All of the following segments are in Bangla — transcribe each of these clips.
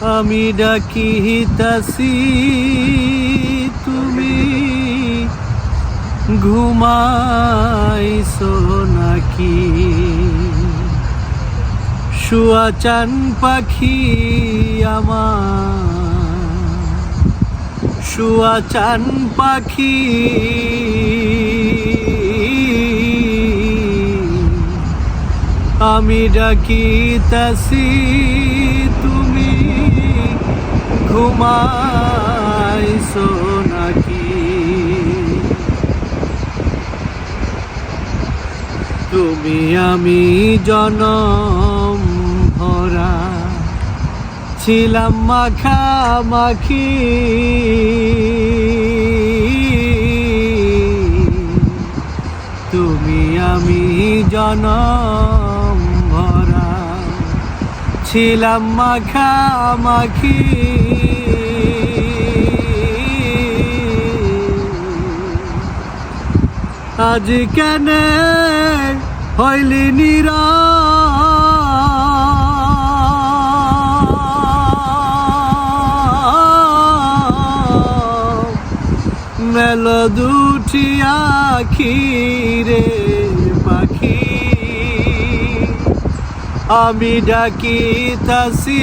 আমি ডাকিতাছি তুমি। ঘুমাইছো নাকি? শুয়া চান পাখি আমার। শুয়া চান পাখি। আমি ডাকিতাছি ঘুমাইছো নাকি তুমি আমি জনম ভরা। ছিলাম মাখামাখি তুমি আমি জনম ভরা। ছিলাম মাখামাখি আজ কেন হইলি নিরা? মেল দুটি আখি রে পাখি। আমি ডাকিতাছি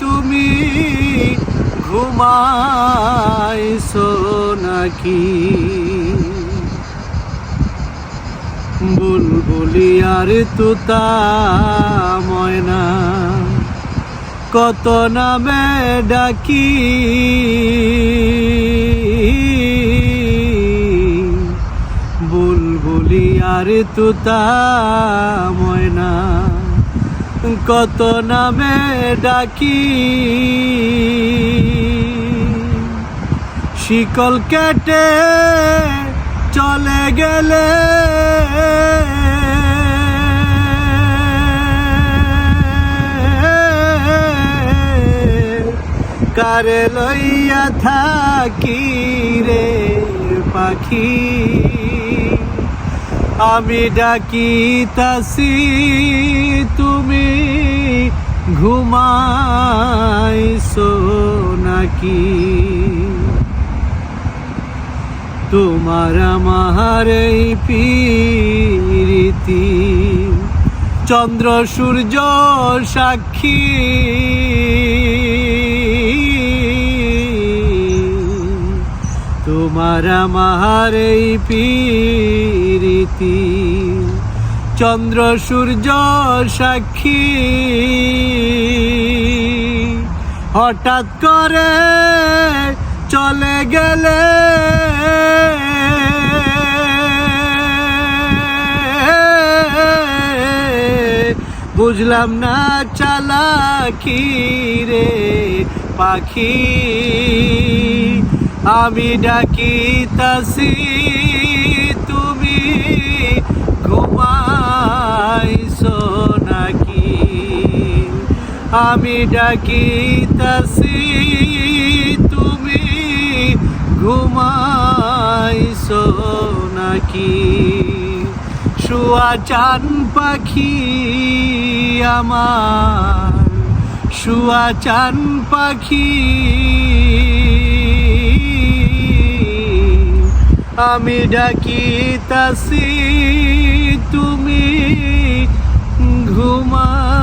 তুমি ঘুমাইছো নাকি? বুলবুলি আর তুতা ময়না। কত নামে ডাকি। বুলবুলি আর তুতা ময়না। কত নামে ডাকি। শিকল কেটে চলে গেলে। কারে লইয়া থাকি রে পাখি? আমি ডাকিতাছি তুমি ঘুমাইছো নাকি? তোমার আমার এই পীরিতি। চন্দ্র, সূর্য, সাক্ষী। তোমার আমার এই পীরিতি। চন্দ্র, সূর্য, সাক্ষী। হঠাৎ করে চলে গেলে বুঝলাম না চালাকি রে পাখি। আমি ডাকিতাছি তুমি ঘুমাইছো নাকি? আমি ডাকিতাছি তুমি ঘুমাইছো নাকি? শুয়া চান পাখি আমার শুয়া চান পাখি আমি ডাকিতাছি তুমি ঘুমা